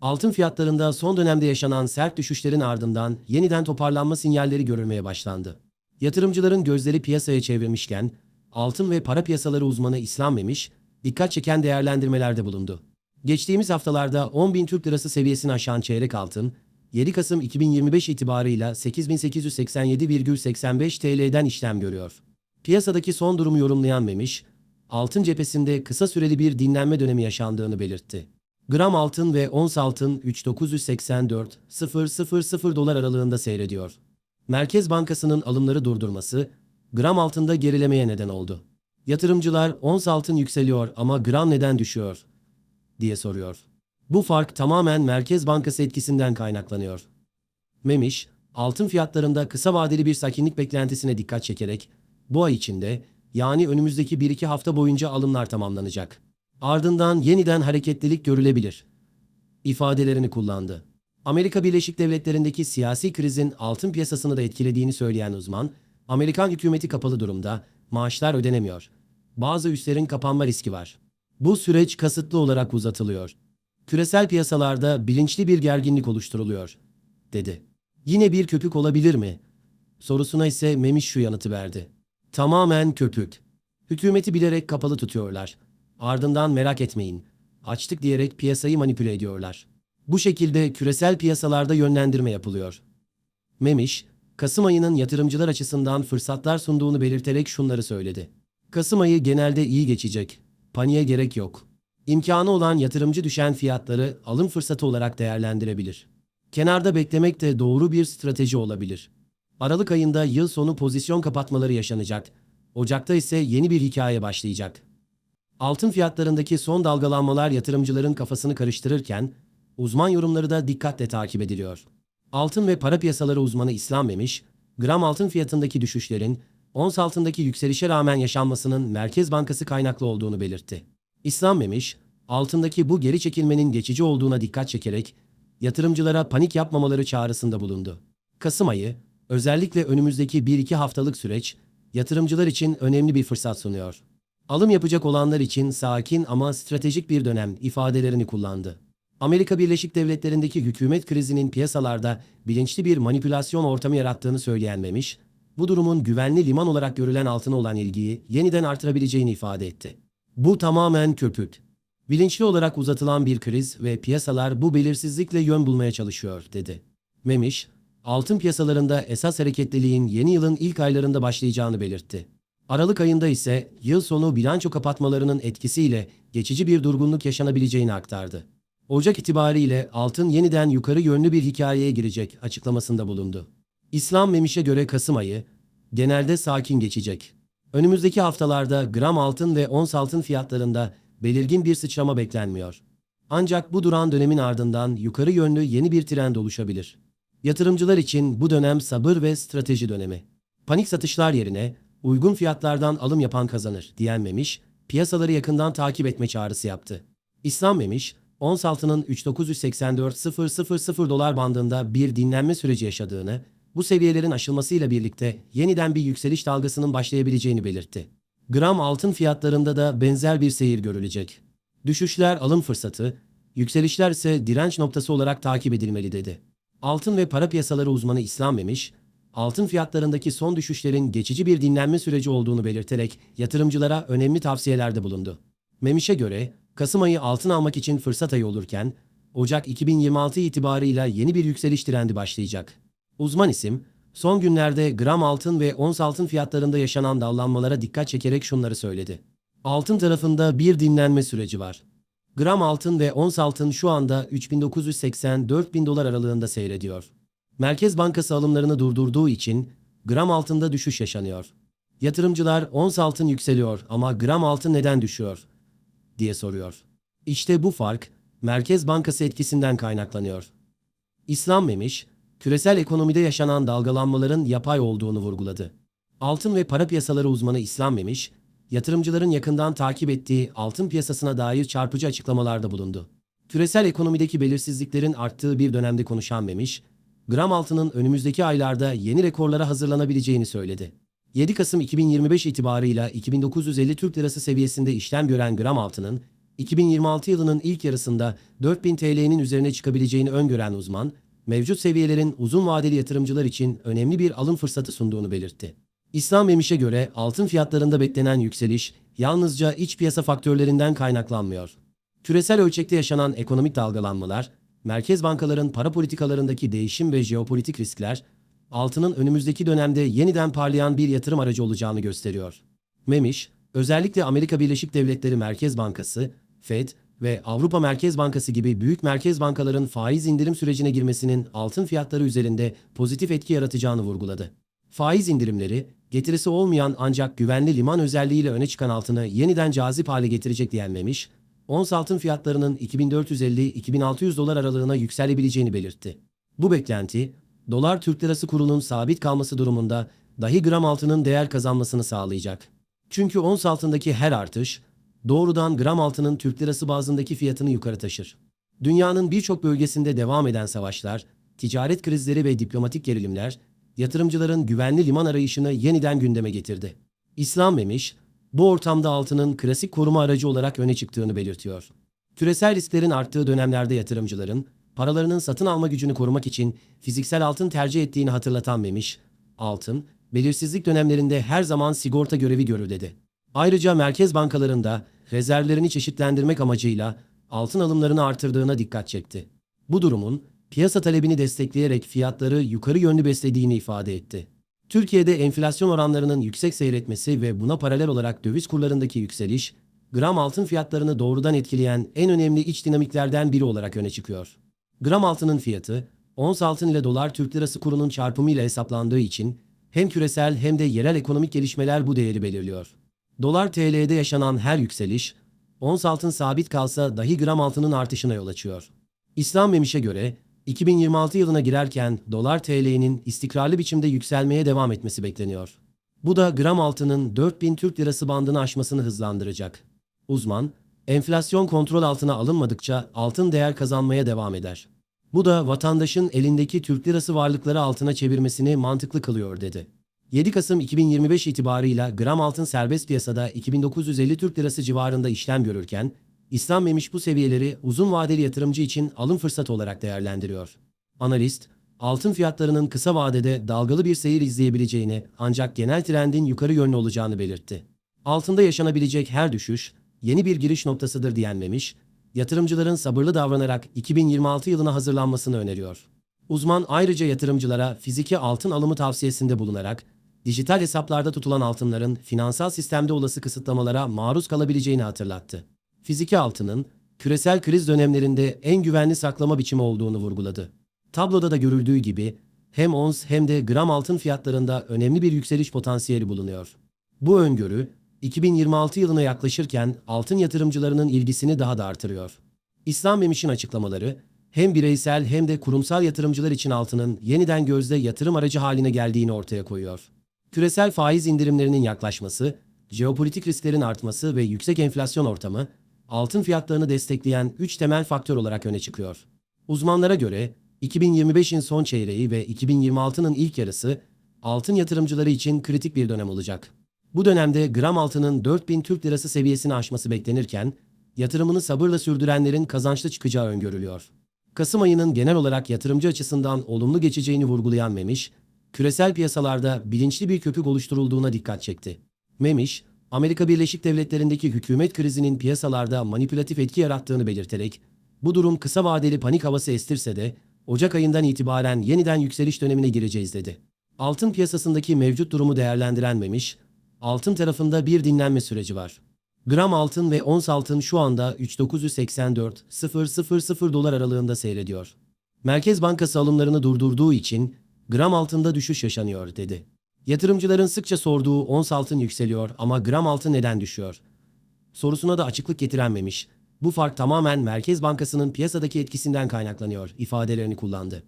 Altın fiyatlarında son dönemde yaşanan sert düşüşlerin ardından yeniden toparlanma sinyalleri görülmeye başlandı. Yatırımcıların gözleri piyasaya çevrilmişken, altın ve para piyasaları uzmanı İslam Memiş, dikkat çeken değerlendirmelerde bulundu. Geçtiğimiz haftalarda 10 bin Türk lirası seviyesini aşan çeyrek altın, 7 Kasım 2025 itibarıyla 8887,85 TL'den işlem görüyor. Piyasadaki son durumu yorumlayan Memiş, altın cephesinde kısa süreli bir dinlenme dönemi yaşandığını belirtti. Gram altın ve ons altın 3984,000 dolar aralığında seyrediyor. Merkez Bankası'nın alımları durdurması, gram altında gerilemeye neden oldu. Yatırımcılar ons altın yükseliyor ama gram neden düşüyor diye soruyor. Bu fark tamamen Merkez Bankası etkisinden kaynaklanıyor. Memiş, altın fiyatlarında kısa vadeli bir sakinlik beklentisine dikkat çekerek, bu ay içinde yani önümüzdeki 1-2 hafta boyunca alımlar tamamlanacak. Ardından yeniden hareketlilik görülebilir. ifadelerini kullandı. Amerika Birleşik Devletleri'ndeki siyasi krizin altın piyasasını da etkilediğini söyleyen uzman, Amerikan hükümeti kapalı durumda, maaşlar ödenemiyor. Bazı üslerin kapanma riski var. Bu süreç kasıtlı olarak uzatılıyor. Küresel piyasalarda bilinçli bir gerginlik oluşturuluyor, dedi. Yine bir köpük olabilir mi? Sorusuna ise Memiş şu yanıtı verdi. Tamamen köpük. Hükümeti bilerek kapalı tutuyorlar. Ardından merak etmeyin. Açtık diyerek piyasayı manipüle ediyorlar. Bu şekilde küresel piyasalarda yönlendirme yapılıyor. Memiş, Kasım ayının yatırımcılar açısından fırsatlar sunduğunu belirterek şunları söyledi. Kasım ayı genelde iyi geçecek. Paniğe gerek yok. İmkanı olan yatırımcı düşen fiyatları alım fırsatı olarak değerlendirebilir. Kenarda beklemek de doğru bir strateji olabilir. Aralık ayında yıl sonu pozisyon kapatmaları yaşanacak. Ocakta ise yeni bir hikaye başlayacak. Altın fiyatlarındaki son dalgalanmalar yatırımcıların kafasını karıştırırken, uzman yorumları da dikkatle takip ediliyor. Altın ve para piyasaları uzmanı İslam Memiş, gram altın fiyatındaki düşüşlerin, ons altındaki yükselişe rağmen yaşanmasının Merkez Bankası kaynaklı olduğunu belirtti. İslam Memiş, altındaki bu geri çekilmenin geçici olduğuna dikkat çekerek, yatırımcılara panik yapmamaları çağrısında bulundu. Kasım ayı, özellikle önümüzdeki 1-2 haftalık süreç, yatırımcılar için önemli bir fırsat sunuyor. Alım yapacak olanlar için sakin ama stratejik bir dönem ifadelerini kullandı. Amerika Birleşik Devletleri'ndeki hükümet krizinin piyasalarda bilinçli bir manipülasyon ortamı yarattığını söyleyen Memiş, bu durumun güvenli liman olarak görülen altına olan ilgiyi yeniden artırabileceğini ifade etti. Bu tamamen köpük. Bilinçli olarak uzatılan bir kriz ve piyasalar bu belirsizlikle yön bulmaya çalışıyor, dedi. Memiş, altın piyasalarında esas hareketliliğin yeni yılın ilk aylarında başlayacağını belirtti. Aralık ayında ise yıl sonu bilanço kapatmalarının etkisiyle geçici bir durgunluk yaşanabileceğini aktardı. Ocak itibariyle altın yeniden yukarı yönlü bir hikayeye girecek açıklamasında bulundu. İslam Memiş'e göre Kasım ayı genelde sakin geçecek. Önümüzdeki haftalarda gram altın ve ons altın fiyatlarında belirgin bir sıçrama beklenmiyor. Ancak bu duran dönemin ardından yukarı yönlü yeni bir trend oluşabilir. Yatırımcılar için bu dönem sabır ve strateji dönemi. Panik satışlar yerine uygun fiyatlardan alım yapan kazanır diyen Memiş, piyasaları yakından takip etme çağrısı yaptı. İslam Memiş, ons altının 3984.000 dolar bandında bir dinlenme süreci yaşadığını, bu seviyelerin aşılmasıyla birlikte yeniden bir yükseliş dalgasının başlayabileceğini belirtti. Gram altın fiyatlarında da benzer bir seyir görülecek. Düşüşler alım fırsatı, yükselişler ise direnç noktası olarak takip edilmeli dedi. Altın ve para piyasaları uzmanı İslam Memiş, altın fiyatlarındaki son düşüşlerin geçici bir dinlenme süreci olduğunu belirterek yatırımcılara önemli tavsiyelerde bulundu. Memiş'e göre Kasım ayı altın almak için fırsat ayı olurken Ocak 2026 itibarıyla yeni bir yükseliş trendi başlayacak. Uzman isim, son günlerde gram altın ve ons altın fiyatlarında yaşanan dallanmalara dikkat çekerek şunları söyledi. Altın tarafında bir dinlenme süreci var. Gram altın ve ons altın şu anda 3980-4000 dolar aralığında seyrediyor. Merkez Bankası alımlarını durdurduğu için gram altında düşüş yaşanıyor. Yatırımcılar ons altın yükseliyor ama gram altın neden düşüyor diye soruyor. İşte bu fark Merkez Bankası etkisinden kaynaklanıyor. İslam Memiş, küresel ekonomide yaşanan dalgalanmaların yapay olduğunu vurguladı. Altın ve para piyasaları uzmanı İslam Memiş, yatırımcıların yakından takip ettiği altın piyasasına dair çarpıcı açıklamalarda bulundu. Küresel ekonomideki belirsizliklerin arttığı bir dönemde konuşan Memiş, gram altının önümüzdeki aylarda yeni rekorlara hazırlanabileceğini söyledi. 7 Kasım 2025 itibarıyla 2950 Türk Lirası seviyesinde işlem gören gram altının 2026 yılının ilk yarısında 4000 TL'nin üzerine çıkabileceğini öngören uzman, mevcut seviyelerin uzun vadeli yatırımcılar için önemli bir alım fırsatı sunduğunu belirtti. İslam Memiş'e göre altın fiyatlarında beklenen yükseliş yalnızca iç piyasa faktörlerinden kaynaklanmıyor. Küresel ölçekte yaşanan ekonomik dalgalanmalar, merkez bankaların para politikalarındaki değişim ve jeopolitik riskler, altının önümüzdeki dönemde yeniden parlayan bir yatırım aracı olacağını gösteriyor. Memiş, özellikle Amerika Birleşik Devletleri Merkez Bankası, Fed ve Avrupa Merkez Bankası gibi büyük merkez bankaların faiz indirim sürecine girmesinin altın fiyatları üzerinde pozitif etki yaratacağını vurguladı. Faiz indirimleri, getirisi olmayan ancak güvenli liman özelliğiyle öne çıkan altını yeniden cazip hale getirecek diyen Memiş, ons altın fiyatlarının 2450-2600 dolar aralığına yükselebileceğini belirtti. Bu beklenti, dolar Türk lirası kurunun sabit kalması durumunda dahi gram altının değer kazanmasını sağlayacak. Çünkü ons altındaki her artış, doğrudan gram altının Türk lirası bazındaki fiyatını yukarı taşır. Dünyanın birçok bölgesinde devam eden savaşlar, ticaret krizleri ve diplomatik gerilimler, yatırımcıların güvenli liman arayışını yeniden gündeme getirdi. İslam Memiş, bu ortamda altının klasik koruma aracı olarak öne çıktığını belirtiyor. Küresel risklerin arttığı dönemlerde yatırımcıların, paralarının satın alma gücünü korumak için fiziksel altın tercih ettiğini hatırlatan Memiş, altın, belirsizlik dönemlerinde her zaman sigorta görevi görür dedi. Ayrıca merkez bankalarında rezervlerini çeşitlendirmek amacıyla altın alımlarını artırdığına dikkat çekti. Bu durumun piyasa talebini destekleyerek fiyatları yukarı yönlü beslediğini ifade etti. Türkiye'de enflasyon oranlarının yüksek seyretmesi ve buna paralel olarak döviz kurlarındaki yükseliş, gram altın fiyatlarını doğrudan etkileyen en önemli iç dinamiklerden biri olarak öne çıkıyor. Gram altının fiyatı, ons altın ile dolar Türk lirası kurunun çarpımı ile hesaplandığı için hem küresel hem de yerel ekonomik gelişmeler bu değeri belirliyor. Dolar TL'de yaşanan her yükseliş, ons altın sabit kalsa dahi gram altının artışına yol açıyor. İslam Memiş'e göre 2026 yılına girerken dolar TL'nin istikrarlı biçimde yükselmeye devam etmesi bekleniyor. Bu da gram altının 4000 Türk lirası bandını aşmasını hızlandıracak. Uzman, enflasyon kontrol altına alınmadıkça altın değer kazanmaya devam eder. Bu da vatandaşın elindeki Türk lirası varlıkları altına çevirmesini mantıklı kılıyor dedi. 7 Kasım 2025 itibarıyla gram altın serbest piyasada 2950 Türk lirası civarında işlem görürken, İslam Memiş bu seviyeleri uzun vadeli yatırımcı için alım fırsatı olarak değerlendiriyor. Analist, altın fiyatlarının kısa vadede dalgalı bir seyir izleyebileceğini ancak genel trendin yukarı yönlü olacağını belirtti. Altında yaşanabilecek her düşüş, yeni bir giriş noktasıdır diyen Memiş, yatırımcıların sabırlı davranarak 2026 yılına hazırlanmasını öneriyor. Uzman ayrıca yatırımcılara fiziki altın alımı tavsiyesinde bulunarak, dijital hesaplarda tutulan altınların finansal sistemde olası kısıtlamalara maruz kalabileceğini hatırlattı. Fiziki altının, küresel kriz dönemlerinde en güvenli saklama biçimi olduğunu vurguladı. Tabloda da görüldüğü gibi hem ons hem de gram altın fiyatlarında önemli bir yükseliş potansiyeli bulunuyor. Bu öngörü, 2026 yılına yaklaşırken altın yatırımcılarının ilgisini daha da artırıyor. İslam Memiş'in açıklamaları, hem bireysel hem de kurumsal yatırımcılar için altının yeniden gözde yatırım aracı haline geldiğini ortaya koyuyor. Küresel faiz indirimlerinin yaklaşması, jeopolitik risklerin artması ve yüksek enflasyon ortamı, altın fiyatlarını destekleyen 3 temel faktör olarak öne çıkıyor. Uzmanlara göre 2025'in son çeyreği ve 2026'nın ilk yarısı altın yatırımcıları için kritik bir dönem olacak. Bu dönemde gram altının 4000 Türk lirası seviyesini aşması beklenirken, yatırımını sabırla sürdürenlerin kazançlı çıkacağı öngörülüyor. Kasım ayının genel olarak yatırımcı açısından olumlu geçeceğini vurgulayan Memiş, küresel piyasalarda bilinçli bir köpük oluşturulduğuna dikkat çekti. Memiş, Amerika Birleşik Devletleri'ndeki hükümet krizinin piyasalarda manipülatif etki yarattığını belirterek, bu durum kısa vadeli panik havası estirse de Ocak ayından itibaren yeniden yükseliş dönemine gireceğiz dedi. Altın piyasasındaki mevcut durumu değerlendiren Memiş, altın tarafında bir dinlenme süreci var. Gram altın ve ons altın şu anda 3984-000 dolar aralığında seyrediyor. Merkez Bankası alımlarını durdurduğu için gram altında düşüş yaşanıyor dedi. Yatırımcıların sıkça sorduğu ons altın yükseliyor ama gram altın neden düşüyor? Sorusuna da açıklık getirenmemiş. Bu fark tamamen Merkez Bankası'nın piyasadaki etkisinden kaynaklanıyor ifadelerini kullandı.